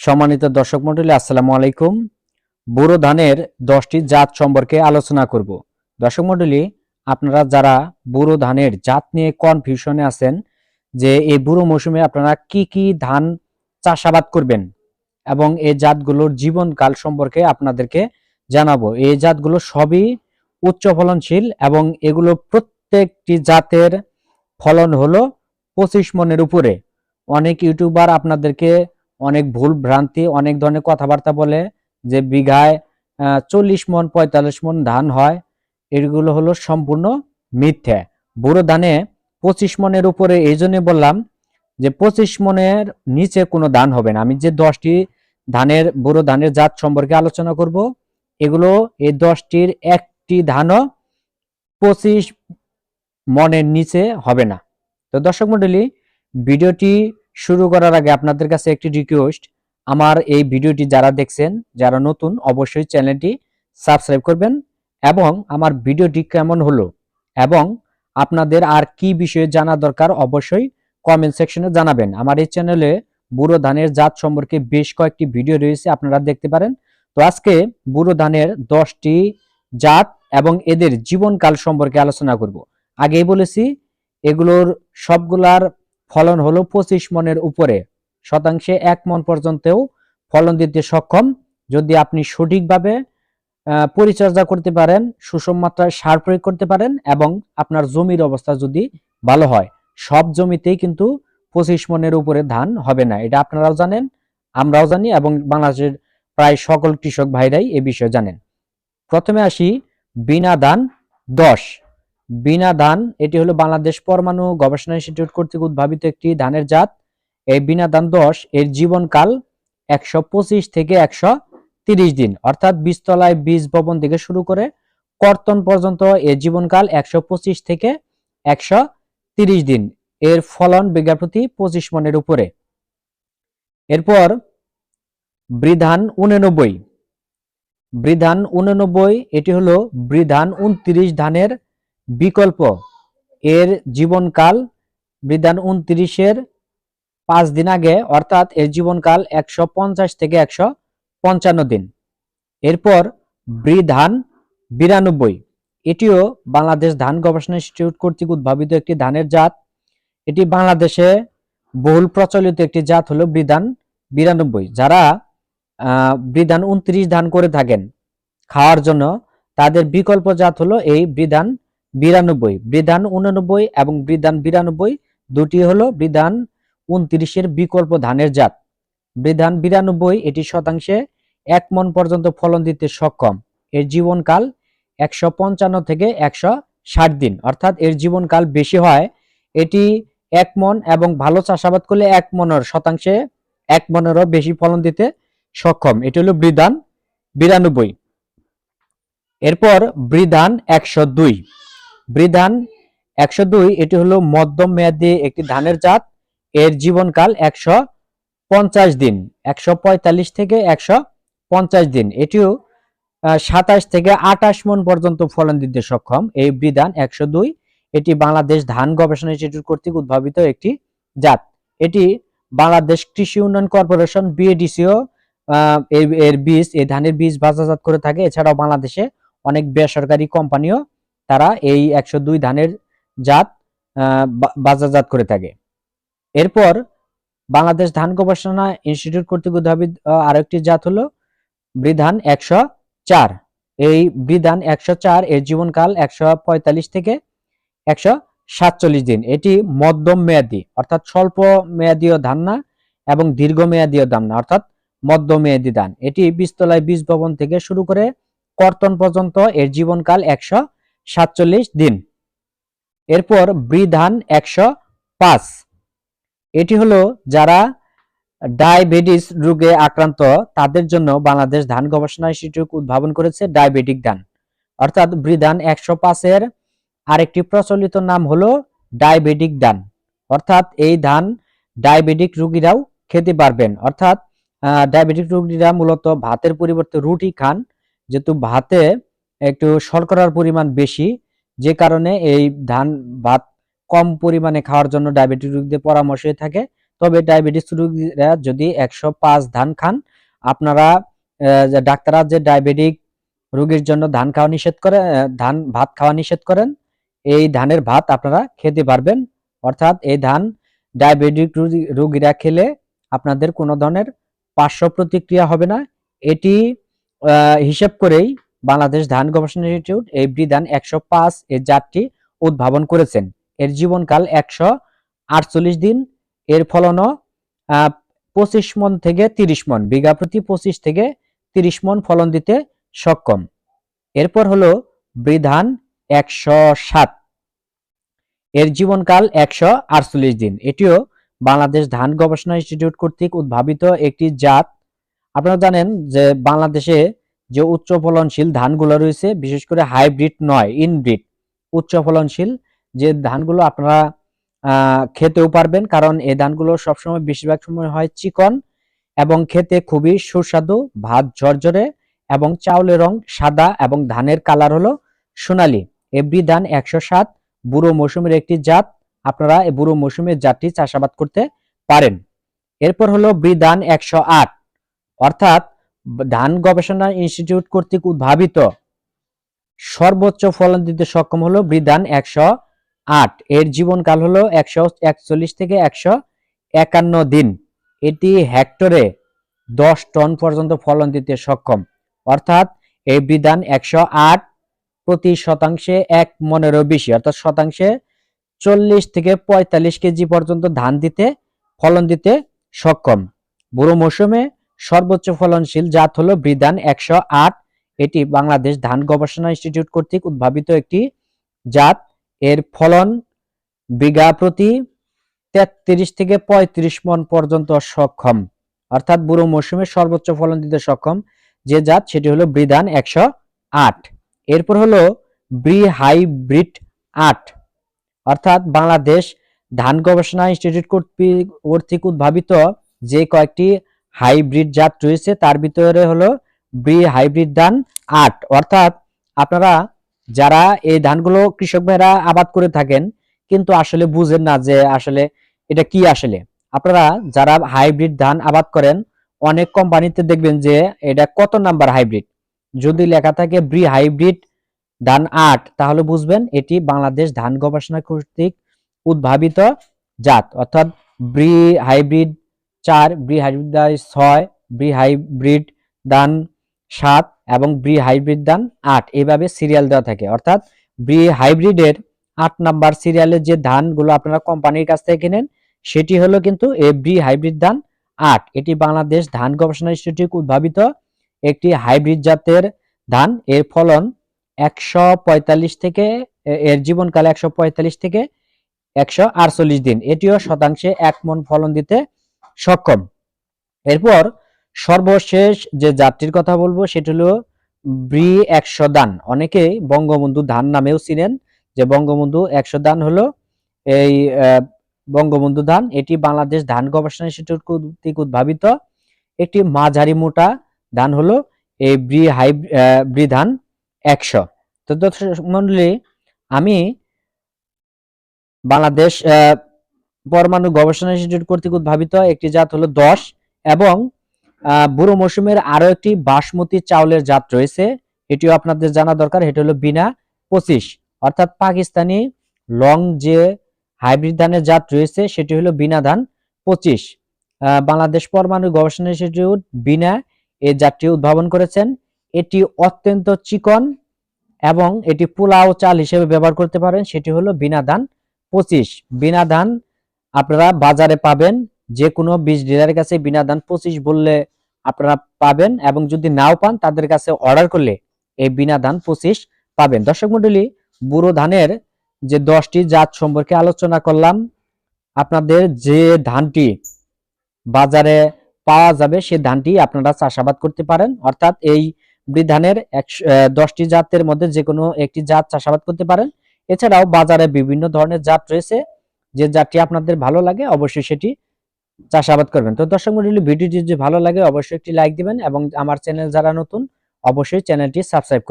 সম্মানিত দর্শক মন্ডলী, আসসালামু আলাইকুম। বুড়ো ধানের দশটি জাত সম্পর্কে আলোচনা করব। দর্শক মন্ডলী, আপনারা যারা বুড়ো ধানের জাত নিয়ে কনফিউশনে আছেন যে এই বুড়ো মৌসুমে আপনারা কি কি ধান চাষাবাদ করবেন এবং এই জাতগুলোর জীবনকাল সম্পর্কে আপনাদেরকে জানাব। এই জাতগুলো সবই উচ্চ ফলনশীল এবং এগুলো প্রত্যেকটি জাতের ফলন হলো পঁচিশ মনের উপরে। অনেক ইউটিউবার আপনাদেরকে অনেক ভুল ভ্রান্তি, অনেক ধরনের কথাবার্তা বলে যে বিঘায় চল্লিশ মন, পঁয়তাল্লিশ মন ধান হয়। এগুলো হলো সম্পূর্ণ মিথ্যা। বুড়ো ধানে পঁচিশ মনের উপরে এই জন্য বললাম যে পঁচিশ মনের নিচে কোনো ধান হবে না। আমি যে দশটি ধানের, বুড়ো ধানের জাত সম্পর্কে আলোচনা করব, এগুলো এই দশটির একটি ধানও পঁচিশ মনের নিচে হবে না। তো দর্শক মন্ডলী ভিডিওটি শুরু করার আগে আপনাদের কাছে একটি রিকোয়েস্ট আমার এই ভিডিওটি যারা দেখছেন, যারা নতুন, অবশ্যই চ্যানেলটি সাবস্ক্রাইব করবেন এবং আমার ভিডিওটি কেমন হলো এবং আপনাদের আর কি বিষয়ে জানা দরকার অবশ্যই কমেন্ট সেকশনে জানাবেন। আমার এই চ্যানেলে বুড়ো ধানের জাত সম্পর্কে বেশ কয়েকটি ভিডিও রয়েছে, আপনারা দেখতে পারেন। তো আজকে বুড়ো ধানের দশটি জাত এবং এদের জীবনকাল সম্পর্কে আলোচনা করব। আগেই বলেছি, এগুলোর সবগুলার ফলন হলো পঁচিশ মনের উপরে। শতাংশে এক মন পর্যন্তও ফলন দিতে সক্ষম। যদি আপনি সঠিকভাবে পরিচর্যা করতে পারেন, সুষম মাত্রায় সার প্রয়োগ করতে পারেন এবং আপনার জমির অবস্থা যদি ভালো হয়, সব জমিতেই কিন্তু পঁচিশ মনের উপরে ধান হবে না। এটা আপনারাও জানেন, আমরাও জানি এবং বাংলাদেশের প্রায় সকল কৃষক ভাইরাই এ বিষয়ে জানেন। প্রথমে আসি বিনা ধান দশ। বিনা ধান এটি হলো বাংলাদেশ পরমাণু গবেষণা ইনস্টিটিউট কর্তৃক উদ্ভাবিত একটি ধানের জাত। এই বিনা ধান দশ, এর জীবনকাল একশো পঁচিশ থেকে একশো তিরিশ দিন, অর্থাৎ বীজতলায় বীজ বপন থেকে শুরু করে কর্তন পর্যন্ত এর জীবনকাল একশো পঁচিশ থেকে একশো তিরিশ দিন। এর ফলন বিঘা প্রতি পঁচিশ মনের উপরে। এরপর বৃধান উননব্বই। বৃধান উননব্বই, এটি হলো বৃধান উনত্রিশ ধানের বিকল্প এর জীবনকাল বৃধান উনত্রিশের পাঁচ দিন আগে, অর্থাৎ এর জীবনকাল একশো পঞ্চাশ থেকে একশো পঞ্চান্ন দিন। এরপর বৃধান বিরানব্বই। এটিও বাংলাদেশ ধান গবেষণা ইনস্টিটিউট কর্তৃক উদ্ভাবিত একটি ধানের জাত। এটি বাংলাদেশে বহুল প্রচলিত একটি জাত হলো বৃধান বিরানব্বই। যারা বৃধান উনত্রিশ ধান করে থাকেন, খাওয়ার জন্য, তাদের বিকল্প জাত হলো এই বৃধান বিরানব্বই, বৃধান উননব্বই এবং বৃধান বিরানব্বই দুটি হলো বৃধান উনত্রিশের বিকল্প ধানের জাত। বৃধান বিরানব্বই, এটি শতাংশে এক মন পর্যন্ত ফলন দিতে সক্ষম। এর জীবনকাল একশো পঞ্চান্ন থেকে একশো ষাট দিন, অর্থাৎ এর জীবনকাল বেশি হয়। এটি এক মন এবং ভালো চাষাবাদ করলে এক মনের শতাংশে এক মনেরও বেশি ফলন দিতে সক্ষম। এটি হলো বৃধান বিরানব্বই। এরপর বৃধান একশো দুই। বৃধান একশো দুই, এটি হলো মধ্যম মেয়াদী একটি ধানের জাত। এর জীবনকাল একশো পঞ্চাশ দিন, একশো পঁয়তাল্লিশ থেকে একশো পঞ্চাশ দিন। এটিও সাতাশ থেকে আটাশ মন পর্যন্ত ফলন দিতে সক্ষম। এই বৃধান একশো দুই, এটি বাংলাদেশ ধান গবেষণা ইনস্টিটিউট কর্তৃক উদ্ভাবিত একটি জাত। এটি বাংলাদেশ কৃষি উন্নয়ন কর্পোরেশন বিএডিসিও এর বীজ এই ধানের বীজ বাজারজাত করে থাকে। এছাড়াও বাংলাদেশে অনেক বেসরকারি কোম্পানিও তারা এই একশো দুই ধানের জাত বাজারজাত করে থাকে। এরপর বাংলাদেশ ধান গবেষণা ইনস্টিটিউট কর্তৃক উদ্ভাবিত আরেকটি জাত হলো বৃধান একশো চার। এই বৃধান একশো চার এর জীবনকাল একশো পঁয়তাল্লিশ থেকে একশো সাতচল্লিশ দিন। এটি মধ্যম মেয়াদী, অর্থাৎ স্বল্প মেয়াদীয় ধান না এবং দীর্ঘ মেয়াদীয় ধান না, অর্থাৎ মধ্য মেয়াদী ধান। এটি বীজতলায় বীজ ভবন থেকে শুরু করে কর্তন পর্যন্ত এর জীবনকাল একশো সাতচল্লিশ দিন। এরপর বৃধান একশো পাঁচ। এটি হলো যারা ডায়াবেটিস রোগে আক্রান্ত, তাদের জন্য বাংলাদেশ ধান গবেষণা ইনস্টিটিউট উদ্ভাবন করেছে ডায়াবেটিক ধান। অর্থাৎ বৃধান একশো পাঁচের আরেকটি প্রচলিত নাম হলো ডায়াবেটিক ধান। অর্থাৎ এই ধান ডায়াবেটিক রোগীরাও খেতে পারবেন। অর্থাৎ ডায়াবেটিক রোগীরা মূলত ভাতের পরিবর্তে রুটি খান। যেহেতু ভাতে একটু শর্করার পরিমাণ বেশি, যে কারণে এই ধান ভাত কম পরিমাণে খাওয়ার জন্য ডায়াবেটিস রোগীদের পরামর্শ থাকে। তবে ডায়াবেটিস রোগীরা যদি একশো পাঁচ ধান খান, আপনারা ডাক্তাররা যে ডায়াবেটিক রোগীর জন্য ধান খাওয়া নিষেধ করে ধান ভাত খাওয়া নিষেধ করেন, এই ধানের ভাত আপনারা খেতে পারবেন। অর্থাৎ এই ধান ডায়াবেটিক রোগী- রোগীরা খেলে আপনাদের কোনো ধরনের পার্শ্ব প্রতিক্রিয়া হবে না। এটি হিসাব করেই বাংলাদেশ ধান গবেষণা ইনস্টিটিউট এই ব্রিধান একশো পাঁচ এই জাতটি উদ্ভাবন করেছেন। এর জীবনকাল একশো আটচল্লিশ দিন। এর ফলনও পঁচিশ মন থেকে তিরিশ মন, বিঘা প্রতি পঁচিশ থেকে তিরিশ মন ফলন দিতে সক্ষম। এরপর হলো বৃধান একশো সাত। এর জীবনকাল একশো আটচল্লিশ দিন। এটিও বাংলাদেশ ধান গবেষণা ইনস্টিটিউট কর্তৃক উদ্ভাবিত একটি জাত। আপনারা জানেন যে বাংলাদেশে যে উচ্চ ফলনশীল ধানগুলো রয়েছে, বিশেষ করে হাইব্রিড নয়, ইনব্রিড। উচ্চ ফলনশীল যে ধানগুলো আপনারা খেতেও পারবেন, কারণ এই ধানগুলো সবসময় বেশিরভাগ সময় হয় চিকন এবং খেতে খুবই সুস্বাদু, ভাত ঝরঝরে এবং চাউলের রং সাদা এবং ধানের কালার হলো সোনালী। এভরি ধান একশো সাত, বুড়ো মৌসুমের একটি জাত, আপনারা এই বুড়ো মৌসুমের জাতটি চাষাবাদ করতে পারেন। এরপর হলো বৃধান একশো আট, অর্থাৎ ধান গবেষণা ইনস্টিটিউট কর্তৃক উদ্ভাবিত সর্বোচ্চ ফলন দিতে সক্ষম হলো বৃধান একশো আট। এর জীবনকাল হলো একশো একচল্লিশ থেকে একশো একান্ন দিন। এটি হেক্টরে দশ টন পর্যন্ত ফলন দিতে সক্ষম। অর্থাৎ এই বিধান একশো আট প্রতি শতাংশে এক মনেরও বেশি। অর্থাৎ শতাংশে চল্লিশ থেকে পঁয়তাল্লিশ কেজি পর্যন্ত ধান দিতে, ফলন দিতে সক্ষম। বুড়ো মৌসুমে সর্বোচ্চ ফলনশীল জাত হলো বৃধান একশো এটি বাংলাদেশ ধান গবেষণা ইনস্টিটিউট কর্তৃক উদ্ভাবিত একটি জাত। এর ফলন বিঘা প্রতি তেত্রিশ থেকে পঁয়ত্রিশ মন পর্যন্ত সক্ষম। অর্থাৎ বুড়ো মৌসুমে সর্বোচ্চ ফলন দিতে সক্ষম যে জাত, সেটি হলো বৃধান একশো আট। এরপর হলো ব্রি হাইব্রিড আট। অর্থাৎ বাংলাদেশ ধান গবেষণা ইনস্টিটিউট কর্তৃক উদ্ভাবিত যে কয়েকটি হাইব্রিড জাত রয়েছে, তার ভিতরে হলো ব্রি হাইব্রিড ধান আট। অর্থাৎ আপনারা যারা এই ধানগুলো কৃষক ভাইরা আবাদ করে থাকেন, কিন্তু আসলে বুঝেন না যে আসলে এটা কি আসলে। আপনারা যারা হাইব্রিড ধান আবাদ করেন, অনেক কোম্পানিতে দেখবেন যে এটা কত নাম্বার হাইব্রিড। যদি লেখা থাকে ব্রি হাইব্রিড ধান আট, তাহলে বুঝবেন এটি বাংলাদেশ ধান গবেষণা কর্তৃক উদ্ভাবিত জাত। অর্থাৎ ব্রি হাইব্রিড চার ব্রি হাইব্রিড ধান ছয় ব্রি হাইব্রিড দান সাত এবং ব্রি হাইব্রিড ধান আট। এইভাবে সিরিয়াল দেওয়া থাকে। অর্থাৎ ব্রি হাইব্রিডের আট নাম্বার সিরিয়ালের যে ধানগুলো আপনারা কোম্পানির কাছ থেকে কেনেন, সেটি হলো কিন্তু এ ব্রি হাইব্রিড ধান আট। এটি বাংলাদেশ ধান গবেষণা ইনস্টিটিউট উদ্ভাবিত একটি হাইব্রিড জাতের ধান। এর ফলন একশো পঁয়তাল্লিশ থেকে, এর জীবনকাল একশো পঁয়তাল্লিশ থেকে একশো আটচল্লিশ দিন। এটিও শতাংশে এক মন ফলন দিতে সক্ষম। এরপর সর্বশেষ যে জাতটির কথা বলব, সেটি হলো ব্রি একশো দান। অনেকেই বঙ্গবন্ধু ধান নামেও চিনেন। যে বঙ্গবন্ধু একশো দান হলো এই বঙ্গবন্ধু ধান। এটি বাংলাদেশ ধান গবেষণা ইনস্টিটিউট কর্তৃক উদ্ভাবিত একটি মাঝারি মোটা ধান হলো এই ব্রি হাই ব্রি ধান একশো। তো দর্শক মন্ডলী, আমি বাংলাদেশ পরমাণু গবেষণা ইনস্টিটিউট কর্তৃক উদ্ভাবিত একটি জাত হলো দশ এবং বুড়ো মৌসুমের আরও একটি বাসমতি চাউলের জাত রয়েছে। এটিও আপনাদের জানা দরকার, এটি হলো বিনা পঁচিশ। অর্থাৎ পাকিস্তানি লং যে হাইব্রিড ধানের জাত রয়েছে, সেটি হলো বিনা ধান পঁচিশ। বাংলাদেশ পরমাণু গবেষণা ইনস্টিটিউট বিনা এই জাতটি উদ্ভাবন করেছেন। এটি অত্যন্ত চিকন এবং এটি পোলাও চাল হিসেবে ব্যবহার করতে পারেন, সেটি হলো বিনা ধান পঁচিশ। বিনা ধান আপনারা বাজারে পাবেন যে কোনো বীজ ডিলারের কাছে বিনা ধান পঁচিশ বললে আপনারা পাবেন এবং যদি নাও পান তাদের কাছে অর্ডার করলে এই বিনা ধান পঁচিশ পাবেন। দর্শক মন্ডলী, বুড়ো ধানের যে দশটি জাত সম্পর্কে আলোচনা করলাম। আপনাদের যে ধানটি বাজারে পাওয়া যাবে সেই ধানটি আপনারা চাষাবাদ করতে পারেন। অর্থাৎ এই ধানের একশো দশটি জাতের মধ্যে যে কোনো একটি জাত চাষাবাদ করতে পারেন। এছাড়াও বাজারে বিভিন্ন ধরনের জাত রয়েছে। যে জাতটি আপনাদের ভালো লাগে অবশ্যই সেটি চাষাবাদ করবেন। তো দর্শক মন্ডলী, ভিডিওটি যদি ভালো লাগে অবশ্যই একটি লাইক দিবেন এবং আমার চ্যানেল যারা নতুন, অবশ্যই চ্যানেলটি সাবস্ক্রাইব